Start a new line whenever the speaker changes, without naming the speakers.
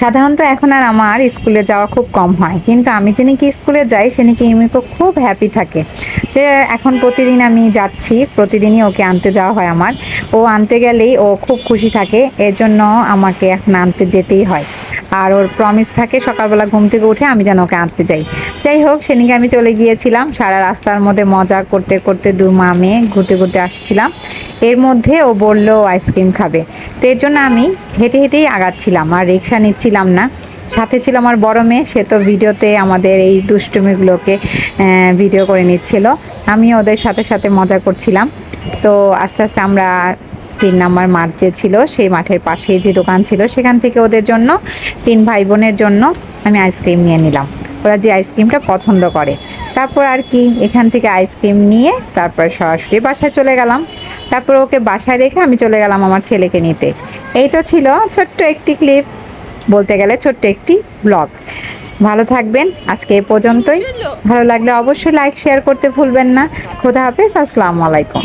সাধারণত এখন আর আমার স্কুলে যাওয়া খুব কম হয়। কিন্তু আমি যে নাকি স্কুলে যাই সে নাকি ইমিকো খুব হ্যাপি থাকে। তো এখন প্রতিদিন আমি যাচ্ছি, প্রতিদিনই ওকে আনতে যাওয়া হয় আমার। ও আনতে গেলেই ও খুব খুশি থাকে, এর জন্য আমাকে এখন আনতে যেতেই হয়। আর ওর প্রমিস থাকে, সকালবেলা ঘুম থেকে উঠে আমি যেন ওকে আনতে যাই। যাই হোক সেদিকে আমি চলে গিয়েছিলাম, সারা রাস্তার মধ্যে মজা করতে করতে দু মা মেয়ে ঘুরতে ঘুরতে আসছিলাম। এর মধ্যে ও বলল, আইসক্রিম খাবে। তো এর জন্য আমি হেঁটে হেঁটেই আগাচ্ছিলাম, আর রিক্সা নিচ্ছিলাম না। সাথে ছিল আমার বড় মেয়ে, সে তো ভিডিওতে আমাদের এই দুষ্টুমিগুলোকে ভিডিও করে নিচ্ছিল। আমি ওদের সাথে সাথে মজা করছিলাম। তো আস্তে আস্তে আমরা তিন নাম্বার মাঠ যে ছিল, সেই মাঠের পাশে যে দোকান ছিল, সেখান থেকে ওদের জন্য, তিন ভাই বোনের জন্য আমি আইসক্রিম নিয়ে নিলাম। ওরা যে আইসক্রিমটা পছন্দ করে। তারপর আর কি, এখান থেকে আইসক্রিম নিয়ে তারপর সরাসরি বাসায় চলে গেলাম। তারপর ওকে বাসায় রেখে আমি চলে গেলাম আমার ছেলেকে নিতে। এই তো ছিল ছোট্ট একটি ক্লিপ বলতে গেলে ছোট্ট একটি ব্লগ ভালো থাকবেন, আজকে এ পর্যন্তই। ভালো লাগলে অবশ্যই লাইক শেয়ার করতে ভুলবেন না। খোদা হাফেজ, আসসালামু আলাইকুম।